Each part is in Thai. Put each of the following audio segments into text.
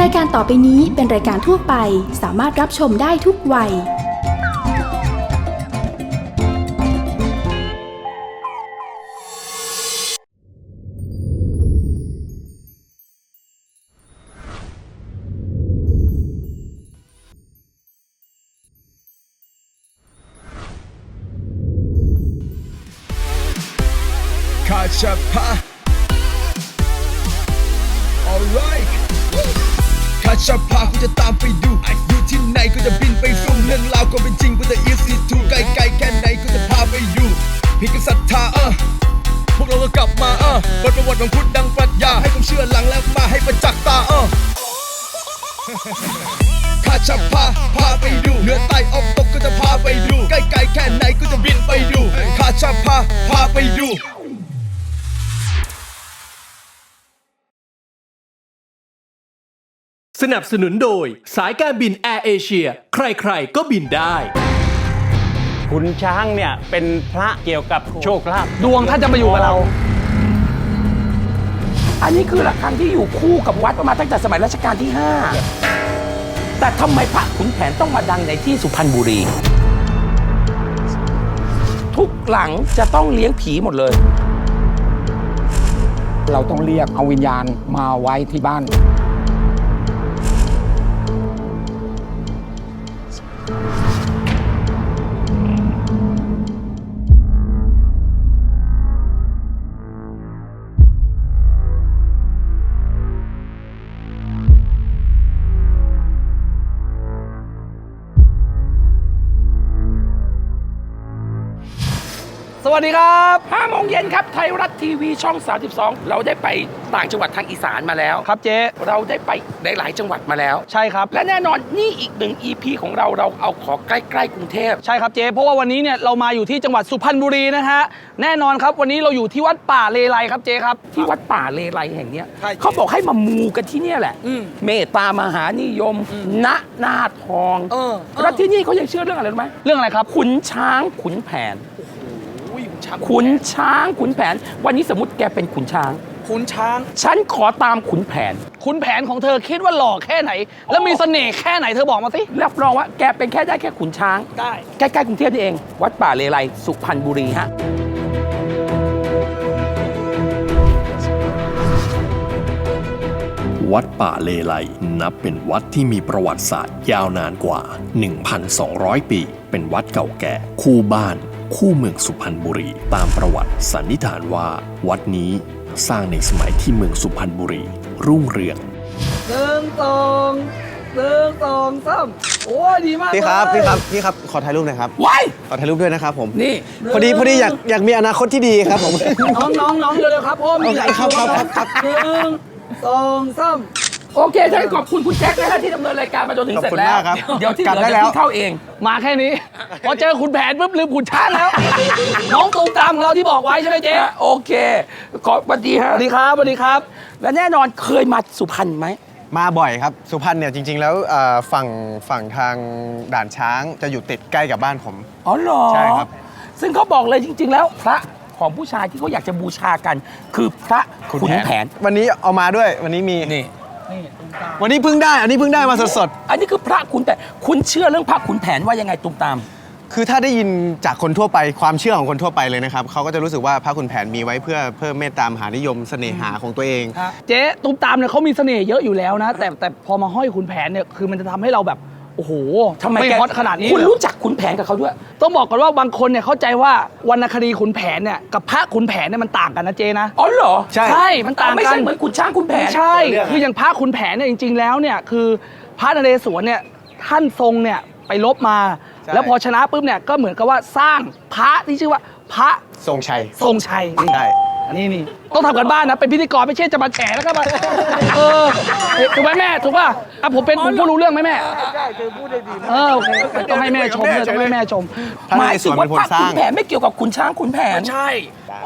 รายการต่อไปนี้เป็นรายการทั่วไป สามารถรับชมได้ทุกวัย คาชาพา ชาพากูจะตามไปดูอยู่ที่ไหนก็จะบินไปสู่เรื่องราวก็เป็นจริงกูจะ easy to ไกลไกลแค่ไหนก็จะพาไปอยู่เพี่งกันศรัทธาเออพวกเราก็กลับมาเออบทประวัติของคุณดังปรัชญาให้ความเชื่อหลังแล้วมาให้ประจักษ์ตาเออข้าจะพาพาไปดูเหนือใต้ออกตกก็จะพาไปดูใกล้ๆแค่ไหนก็จะบินไปดูข้าจะพาพาไปดู สนับสนุนโดย สายการบินแอร์เอเชียใครๆก็บินได้ ขุนช้างเนี่ยเป็นพระเกี่ยวกับโชคลาภดวงท่านจะมาอยู่กับเรา อันนี้คือระฆังที่อยู่คู่กับวัดมาตั้งแต่สมัยรัชกาลที่ 5 แต่ทำไมพระขุนแผนต้องมาดังในที่สุพรรณบุรี ทุกหลังจะต้องเลี้ยงผีหมดเลย เราต้องเรียกเอาวิญญาณมาไว้ที่บ้าน สวัสดีครับ5โมงเย็นครับไทยรัฐทีวีช่อง 32 เราได้ไปต่างจังหวัดทางอีสานมาแล้ว ครับเจ๊เราได้ไปหลาย ๆ จังหวัดมาแล้ว ใช่ครับ และแน่นอนนี่อีกหนึ่ง EP ของเราเราเอาขอใกล้ ๆ กรุงเทพใช่ครับเจ๊เพราะว่าวันนี้เนี่ยเรามาอยู่ที่จังหวัดสุพรรณบุรีนะฮะแน่นอนครับวันนี้เราอยู่ที่วัดป่าเลไลครับเจ๊ครับที่วัดป่าเลไลแห่งเนี้ยใช่เขาบอกให้มามูกันที่เนี่ยแหละ อืม เมตตามหานิยม ณนาทองเออเออ แล้วที่นี่เขายังเชื่อเรื่องอะไรรู้ไหมเรื่องอะไรครับขุนช้างขุนแผนอุ้ยช้าง ขุนช้างขุนแผน วันนี้สมมติแกเป็นขุนช้าง ขุนช้าง ฉันขอตามขุนแผน ขุนแผนของเธอคิดว่าหล่อแค่ไหน แล้วมีเสน่ห์แค่ไหนเธอบอกมาสิรับรองว่าแกเป็นแค่ได้แค่ขุนช้าง ได้ ใกล้ๆกรุงเทพนี่เอง วัดป่าเลไลสุพรรณบุรีฮะวัดป่าเลไลนับเป็นวัดที่มีประวัติศาสตร์ยาวนานกว่า 1,200 ปี เป็นวัดเก่าแก่ คู่บ้าน คู่เมืองสุพรรณบุรี ตามประวัติสันนิษฐานว่า วัดนี้สร้างในสมัยที่เมืองสุพรรณบุรี รุ่งเรืองหนึ่งสองหนึ่งสองสามโอ้ยดีมากพี่ครับเลยพี่ครับพี่ครับขอถ่ายรูปหน่อยครับว้ายขอถ่ายรูปด้วยนะครับผมนี่พอดีพอดีอยากอยากมีอนาคตที่ดีครับผมน้องน้องน้องเร็วๆครับโอ้มีหลายครับครับครับครับหนึ่งสองสามโอเคท่านขอบคุณคุณแจ็คนะฮะที่ดำเนินรายการมาจนถึงขอบเสร็จคุณแล้วมากครับเดี๋ยวที่เหกลับลือได้เดี๋ยวแล้วพี่เข้าเอง มาแค่นี้ พอเจอขุนแผนปุ๊บลืมขุนช้างแล้ว น้องตูมตามของเราที่บอกไว้ใช่ไหมเจ๊โอเค ขอบสวัสดีฮะ สวัสดีครับสวัสดีครับ และแน่นอนเคยมาสุพรรณไหม มาบ่อยครับ สุพรรณเนี่ยจริง ๆ แล้วเอ่อฝั่งฝั่งทางด่านช้างจะอยู่ติดใกล้กับบ้านผม อ๋อเหรอใช่ครับ ซึ่งเขาบอกเลยจริง ๆ แล้วพระของผู้ชายที่เขาอยากจะบูชากัน คือพระขุนแผน วันนี้เอามาด้วยวันนี้มีนี่ วันนี้เพิ่งได้ อันนี้เพิ่งได้มาสดอันนี้คือพระขุนแผนคุณเชื่อเรื่องพระขุนแผนว่ายังไงตุ้มตามๆ คือถ้าได้ยินจากคนทั่วไปความเชื่อของคนทั่วไปเลยนะครับเขาก็จะรู้สึกว่าพระคุณแผนมีไว้เพื่อเพิ่มเมตตามหานิยมเสน่หาของตัวเอง เจ๊ตุ้มตามเนี่ยเขามีเสน่ห์เยอะอยู่แล้วนะ แต่แต่พอมาห้อยขุนแผนเนี่ยคือมันจะทำให้เราแบบโอ้โหทำไมไม่แกฮอตขนาดนี้คุณเลยรู้จักขุนแผนกับเขาด้วย ต้องบอกก่อนว่าบางคนเนี่ยเข้าใจว่าวรรณคดีขุนแผนเนี่ยกับพระขุนแผนเนี่ยมันต่างกันนะเจ๊นะ อ๋อเหรอใช่ใช่มันต่างไม่กัใช่น เหมือนขุนช้างขุนแผน ใช่ คืออย่างพระขุนแผนเนี่ยจริง ๆ แล้วเนี่ยคือพระนเรศวรเนี่ยท่านทรงเนี่ยไปลบมา ใช่ แล้วพอชนะปุ๊บเนี่ยก็เหมือนกับว่าสร้างพระที่ชื่อว่าพระทรงชัยทรงชัยนี่ใช่ อันนี้นี่ต้องทำกันบ้านนะเป็นพิธีกรไม่ใช่จะมาแฉแล้วก็มาเออถูกไหมแม่ถูกป่ะอะผมเป็นผมพูดรู้เรื่องไหมแม่ใช่เธอพูดได้ดีเออโอเคต้องให้แม่ชมด้วยต้องให้แม่ชมพระหนมายเรศถึวงรว่าเป็นคพนระสร้าขุงนแผนไม่เกี่ยวกับขุนช้างขุนแผนใช่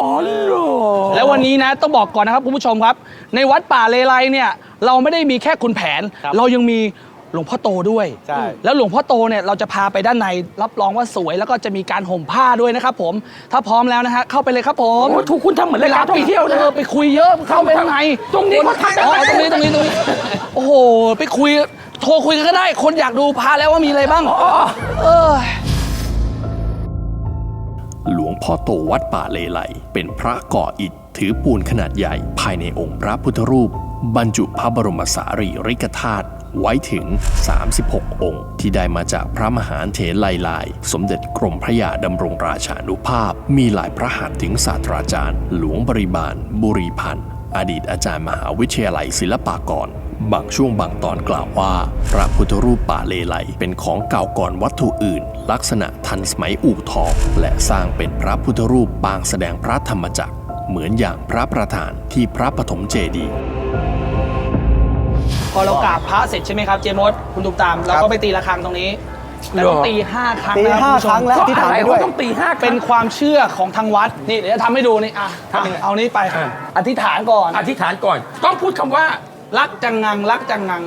อ๋อเหรอแล้ววันนี้นะต้องบอกก่อนนะครับคุณผู้ชมครับ ในวัดป่าเลไลเนี่ยเราไม่ได้มีแค่ขุนแผน เรายังมี หลวงพ่อโตด้วย ใช่ แล้วหลวงพ่อโตเนี่ยเราจะพาไปด้านในรับรองว่าสวยแล้วก็จะมีการห่มผ้าด้วยนะครับผม ถ้าพร้อมแล้วนะฮะเข้าไปเลยครับผมโอ้ยถูกคุณทำเหมือนรายการท่องเที่ยวนะออไปคุยเยอะเข้าไปข้างในตรงนี้เขาทำกัน อ๋อตรงนี้ตรงนี้ตรงนี้ โอ้โหไปคุยโทรคุยกันก็ได้ คนอยากดูพาแล้วว่ามีอะไรบ้างเออ หลวงพ่อโตวัดป่าเลไลเป็นพระก่ออิฐถือปูนขนาดใหญ่ ภายในองค์พระพุทธรูป บรรจุพระบรมสารีริกธาตุ ไว้ถึง 36 องค์ ที่ได้มาจากพระมหาเถรไลลาย สมเด็จกรมพระยาดำรงราชานุภาพ มีหลายพระหัตถ์ถึงศาสตราจารย์ หลวงบริบาล บุรีพันธ์อดีตอาจารย์มหาวิทยาลัยศิลปากรบางช่วงบางตอนกล่าวว่า พระพุทธรูปป่าเลไลเป็นของเก่าก่อนวัตถุอื่น ลักษณะทันสมัยอู่ทอง และสร้างเป็นพระพุทธรูปปางแสดงพระธรรมจักร เหมือนอย่างพระประธานที่พระปฐมเจดีย์ พอเรากราบพระเสร็จใช่ไหมครับเจมส์คุณตุกตามเราก็ไปตีระฆังตรงนี้แต่ต้องตีห้าครั้งตีนะห้าณผู้ชมครั้งแล้วเพราะที่อะถามไรไปด้เขาวยต้องตีห้าเป็นความเชื่อของทางวัดนี่เดี๋ยวจะทำให้ดูนี่อะเอานี้ไปอธิษฐานก่อนอธิษฐานก่อน ต้องพูดคำว่ารักจังงังรักจังงัง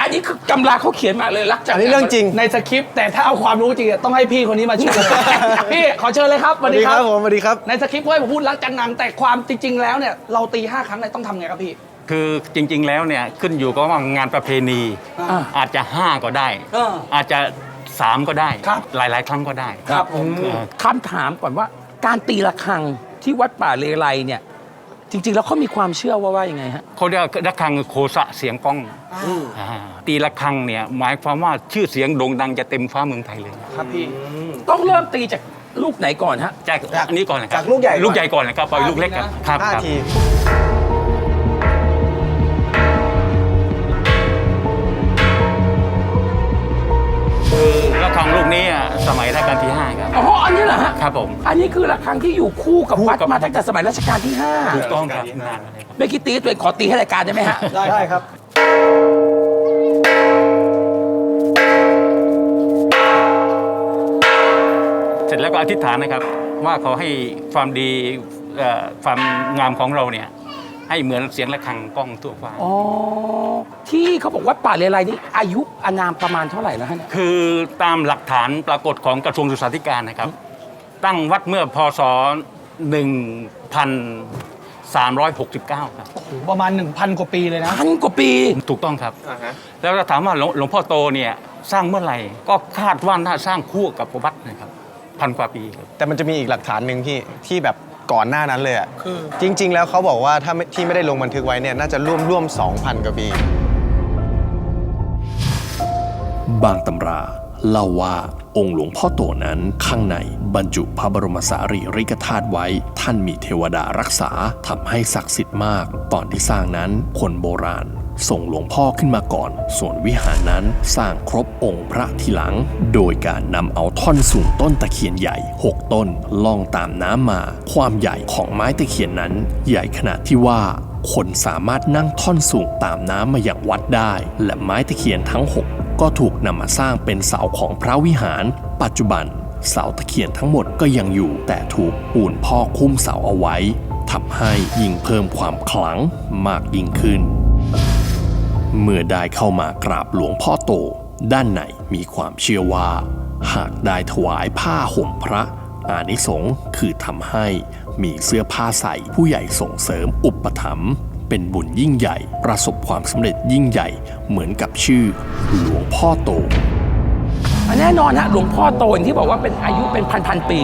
อันนี้คือกำราเขาเขียนมาเลยรักจังอันนี้เรื่องจริงในสคริปต์แต่ถ้าเอาความรู้จริงอะต้องให้พี่คนนี้มาช่วยพี่ขอเชิญเลยครับสวัสดีครับผมสวัสดีครับในสคริปต์ให้ผมพูดรักจังงังแต่ความจริงๆแล้วเนี่ยเราตีห้าครั้งเนี่ยต้องทำไงครับพี่ คือจริงๆแล้วเนี่ยขึ้นอยู่กับว่างานประเพณี อ่า อาจจะ 5 ก็ได้ เอออาจจะ 3 ก็ได้ ครับ หลายๆ ครั้งก็ได้ ครับผมเออคำถามก่อนว่า การตีระฆังที่วัดป่าเลไลเนี่ย จริง ๆ แล้วเขามีความเชื่อว่าว่ายังไงฮะ เขาเรียกระฆังโคสะเสียงก้องาตีระฆังเนี่ยหมายความว่าชื่อเสียงโด่งดังจะเต็มฟ้าเมืองไทยเลยครับพี่ ต้องเริ่มตีจากลูกไหนก่อนฮะ จากอันนี้ก่อนนะครับจากลูกใหญ่ก่อน ลูกใหญ่ก่อนนะครับปล่อยลูกเล็กกันครับห้าครับ ที ระฆังลูกนี้อะสมัยรัชกาลที่5ครับ อ๋ออันนี้เหรอฮะครับผม อันนี้คือระฆังที่อยู่คู่กับวัดมาตั้งแต่สมัยรัชกาลที่ห้าถูกต้องครับนานมาเลยครับ เมื่อกี้ตีตัวเองขอตีให้รายการได้ไหมฮะ ได้ครับ เสร็จแล้วก็อธิษฐานนะครับ ว่าเขาให้ความดีเอ่อความงามของเราเนี่ย ให้เหมือนเสียงระฆังก้องทั่วฟ้า อ๋อ ที่เขาบอกวัดป่าเลไลนี่อายุอานามประมาณเท่าไหร่แล้วฮะเนี่ยคือตามหลักฐานปรากฏของกระทรวงศึกษาธิการนะครับ ตั้งวัดเมื่อพศ 1369 ครับประมาณ 1,000 กว่าปีเลยนะ พันกว่าปี ถูกต้องครับแล้วเราถามว่าหลวงหลวงพ่อโตเนี่ยสร้างเมื่อไหร่ ก็คาดว่าน่าสร้างคู่กับวัดนะครับพันกว่าปีครับ แต่มันจะมีอีกหลักฐานหนึ่งที่ที่แบบก่อนหน้านั้นเลยอะจริง ๆ แล้วเขาบอกว่าถ้าไม่ที่ไม่ได้ลงบันทึกไว้เนี่ยน่าจะร่วมร่วม 2,000 กว่าปี บางตำราเล่าว่าองค์หลวงพ่อโตนั้นข้างในบรรจุพระบรมสารีริกธาตุไว้ ท่านมีเทวดารักษาทำให้ศักดิ์สิทธิ์มาก ตอนที่สร้างนั้นคนโบราณ ส่งหลวงพ่อขึ้นมาก่อน ส่วนวิหารนั้นสร้างครบองค์พระทีหลัง โดยการนำเอาท่อนสูงต้นตะเคียนใหญ่ 6 ต้นล่องตามน้ำมา ความใหญ่ของไม้ตะเคียนนั้น ใหญ่ขนาดที่ว่าคนสามารถนั่งท่อนสูงตามน้ำมาอย่างวัดได้ และไม้ตะเคียนทั้ง 6 ก็ถูกนำมาสร้างเป็นเสาของพระวิหาร ปัจจุบันเสาตะเคียนทั้งหมดก็ยังอยู่ แต่ถูกปูนพอกคุ้มเสาเอาไว้ทำให้ยิ่งเพิ่มความขลังมากยิ่งขึ้น เมื่อได้เข้ามากราบหลวงพ่อโต ด้านในมีความเชื่อว่า หากได้ถวายผ้าห่มพระ อานิสงส์คือทำให้มีเสื้อผ้าใส่ผู้ใหญ่ส่งเสริมอุปถัมภ์ เป็นบุญยิ่งใหญ่ ประสบความสำเร็จยิ่งใหญ่ เหมือนกับชื่อหลวงพ่อโตอันแน่นอนฮะหลวงพ่อโตอย่างที่บอกว่าเป็นอายุเป็นพันพันๆปี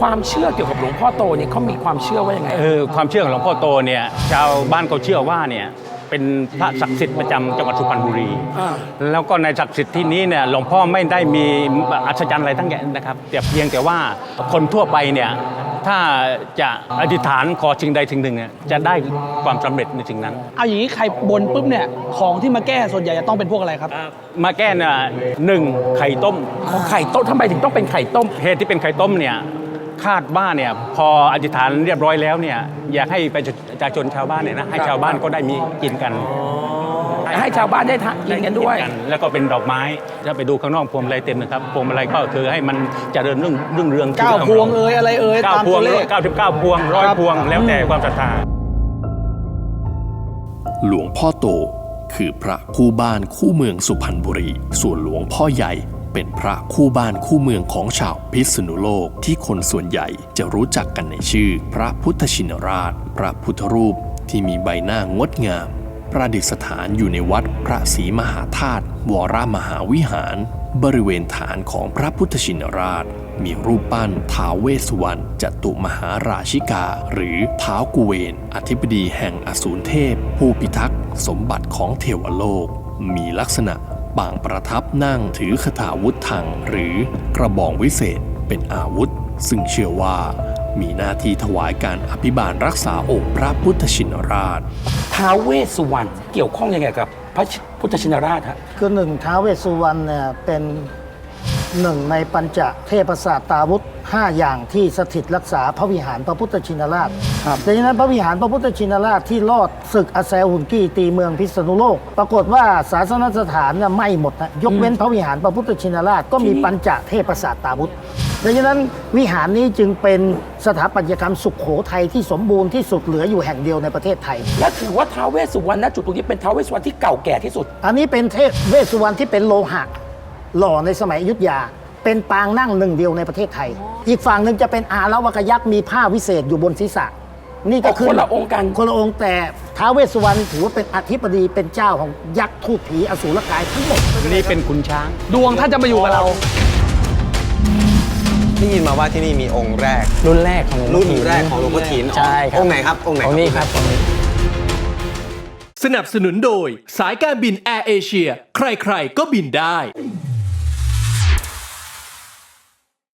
ความเชื่อเกี่ยวกับหลวงพ่อโตเนี่ยเขามีความเชื่อว่ายังไงเออความเชื่อของหลวงพ่อโตเนี่ยชาวบ้านเขาเชื่อว่าเนี่ยเป็นพระศักดิ์สิทธิ์ประจำจังหวัดสุพรรณบุรีอ่าแล้วก็ในศักดิ์สิทธิ์ที่นี้เนี่ยหลวงพ่อไม่ได้มีอัศจรรย์อะไรทั้งนั้นนะครับแต่เพียงแต่ว่าคนทั่วไปเนี่ย ถ้าจะอธิษฐานขอสิ่งใดสิ่งหนึ่งเนี่ยจะได้ความสำเร็จในสิ่งนั้น เอาอย่างนี้ใครบนปุ๊บเนี่ยของที่มาแก้ส่วนใหญ่จะต้องเป็นพวกอะไรครับ มาแก้เนี่ยหนึ่งไข่ต้มของไข่ต้มทำไมถึงต้องเป็นไข่ต้มเหตุที่เป็นไข่ต้มเนี่ยคาดว่าเนี่ยพออธิษฐานเรียบร้อยแล้วเนี่ยอยากให้ประชาชนชาวบ้านเนี่ยนะให้ชาวบ้านก็ได้มีกินกัน ให้ชาวบ้านได้ทานกินกันด้วย แล้วก็เป็นดอกไม้ถ้าไปดูข้างนอกพวงมาลัยเต็มนะครับพวงมาลัยก็คือให้มันเจริญเรื่องเรื่องเรืองเก้าพวงเอ่ยอะไรเอ่ยเก้าตามพวตังวเลขเก้าสิบเก้าพวงร้อยครับพวงแล้วแต่ความศรัทธาหลวงพ่อโต คือพระคู่บ้านคู่เมืองสุพรรณบุรี ส่วนหลวงพ่อใหญ่เป็นพระคู่บ้านคู่เมืองของชาวพิษณุโลกที่คนส่วนใหญ่จะรู้จักกันในชื่อ พระพุทธชินราช พระพุทธรูปที่มีใบหน้างดงาม ประดิษฐานอยู่ในวัดพระศรีมหาธาตุวรมหาวิหาร บริเวณฐานของพระพุทธชินราช มีรูปปั้นท้าวเวสสุวรรณจตุมหาราชิกา หรือท้าวกุเวน อธิบดีแห่งอสูรเทพ ผู้พิทักษ์สมบัติของเทวโลก มีลักษณะปางประทับนั่งถือคถาวุธทังหรือกระบองวิเศษเป็นอาวุธ ซึ่งเชื่อว่ามีหน้าที่ถวายการอภิบาลรักษาองค์พระพุทธชินราช ท้าวเวสสุวรรณเกี่ยวข้องยังไงกับพระพุทธชินราชฮะ คือหนึ่งท้าวเวสสุวรรณเนี่ยเป็นหนึ่งในปัญจเทพศาสตราวุธ 5 อย่างที่สถิตรักษาพระวิหารพระพุทธชินราชดังนั้นพระวิหารพระพุทธชินราชที่รอดศึกอาแซหุ่นกี้ตีเมืองพิษณุโลก ปรากฏว่าศาสนสถานเนี่ยไหม่หมดนะยกเว้นพระวิหารพระพุทธชินราชก็มีปัญจเทพศาสตราวุธ ดังนั้นวิหารนี้จึงเป็นสถาปัตยกรรมสุขโขทัยที่สมบูรณ์ที่สุดเหลืออยู่แห่งเดียวในประเทศไทย และถือว่าท้าวเวสสุวรรณณจุดตรงนี้เป็นท้าวเวสสุวรรณที่เก่าแก่ที่สุด อันนี้เป็นเทพเวสสุวรรณที่เป็นโลหะหล่อในสมัยอยุทธยา เป็นปางนั่งหนึ่งเดียวในประเทศไทย อีกฝั่งหนึ่งจะเป็นอาละวกยักษ์มีผ้าวิเศษอยู่บนศีรษะ นี่ก็คือคนละองค์กัน คนละองค์แต่ท้าวเวสสุวรรณถือว่าเป็นอธิบดีเป็นเจ้าของยักษ์ทูตผีอสูรกายทั้งหมด นี่เป็นขุนช้าง ดวงท่านจะมาอยู่กับเรา ได้ยินมาว่าที่นี่มีองค์แรก รุ่นแรกของหลวงพ่อรุ่นถินแรกของหลวงพ่อถินใช่ครับองค์ไหนครับองค์ไหนองค์นี้ครับองค์นี้สนับสนุนโดย สายการบินแอร์เอเชีย ใครๆ ก็บินได้